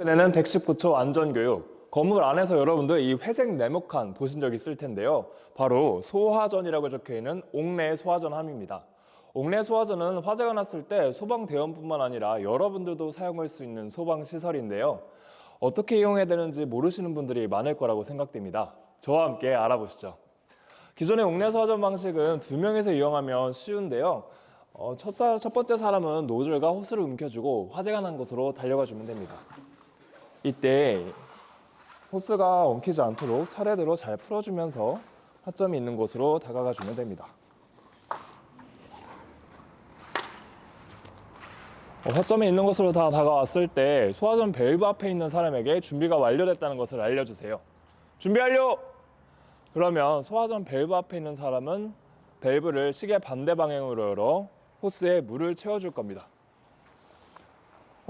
끝내는 119초 안전교육. 건물 안에서 여러분들 이 회색 네모칸 보신 적 있을 텐데요. 바로 소화전이라고 적혀 있는 옥내 소화전함입니다. 옥내 소화전은 화재가 났을 때 소방 대원뿐만 아니라 여러분들도 사용할 수 있는 소방 시설인데요. 어떻게 이용해야 되는지 모르시는 분들이 많을 거라고 생각됩니다. 저와 함께 알아보시죠. 기존의 옥내 소화전 방식은 두 명이서 이용하면 쉬운데요. 어, 첫, 사- 첫 번째 사람은 노즐과 호스를 움켜주고 화재가 난 곳으로 달려가 주면 됩니다. 이때 호스가 엉키지 않도록 차례대로 잘 풀어주면서 화점이 있는 곳으로 다가가 주면 됩니다. 어, 화점에 있는 곳으로 다 다가왔을 때 소화전 밸브 앞에 있는 사람에게 준비가 완료됐다는 것을 알려주세요. 준비 완료! 그러면 소화전 밸브 앞에 있는 사람은 밸브를 시계 반대 방향으로 열어 호스에 물을 채워줄 겁니다.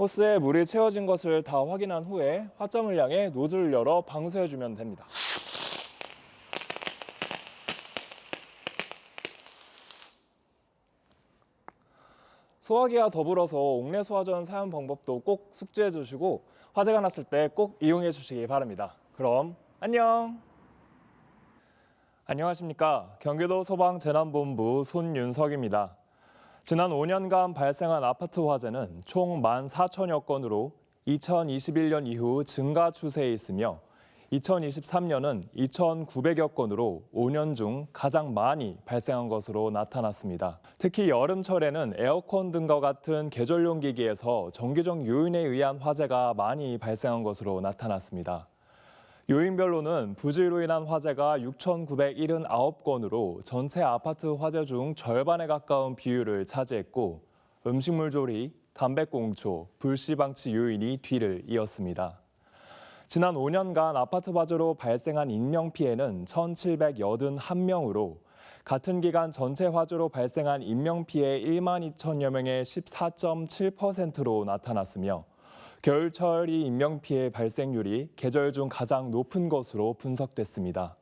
호스에 물이 채워진 것을 다 확인한 후에 화점을 향해 노즐을 열어 방수해주면 됩니다. 소화기와 더불어서 옥내 소화전 사용 방법도 꼭 숙지해 주시고 화재가 났을 때 꼭 이용해 주시기 바랍니다. 그럼 안녕. 안녕하십니까. 경기도 소방재난본부 손윤석입니다. 지난 5년간 발생한 아파트 화재는 총 14,000여 건으로 2021년 이후 증가 추세에 있으며 2023년은 2,900여 건으로 5년 중 가장 많이 발생한 것으로 나타났습니다. 특히 여름철에는 에어컨 등과 같은 계절용 기기에서 정기적 요인에 의한 화재가 많이 발생한 것으로 나타났습니다. 요인별로는 부지로 인한 화재가 6,979건으로 전체 아파트 화재 중 절반에 가까운 비율을 차지했고 음식물 조리, 담배꽁초, 불씨 방치 요인이 뒤를 이었습니다. 지난 5년간 아파트 화재로 발생한 인명 피해는 1,781명으로 같은 기간 전체 화재로 발생한 인명 피해 1만 2천여 명의 14.7%로 나타났으며 겨울철이 인명 피해 발생률이 계절 중 가장 높은 것으로 분석됐습니다.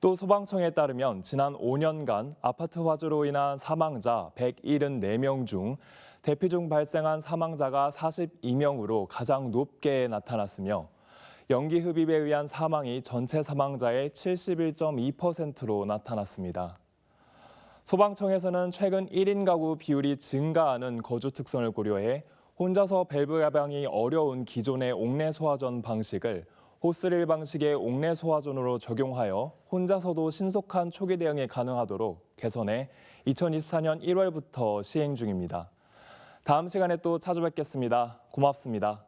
또 소방청에 따르면 지난 5년간 아파트 화재로 인한 사망자 174명 중 대피 중 발생한 사망자가 42명으로 가장 높게 나타났으며 연기 흡입에 의한 사망이 전체 사망자의 71.2%로 나타났습니다. 소방청에서는 최근 1인 가구 비율이 증가하는 거주 특성을 고려해 혼자서 밸브 개방이 어려운 기존의 옥내 소화전 방식을 호스릴 방식의 옥내 소화전으로 적용하여 혼자서도 신속한 초기 대응이 가능하도록 개선해 2024년 1월부터 시행 중입니다. 다음 시간에 또 찾아뵙겠습니다. 고맙습니다.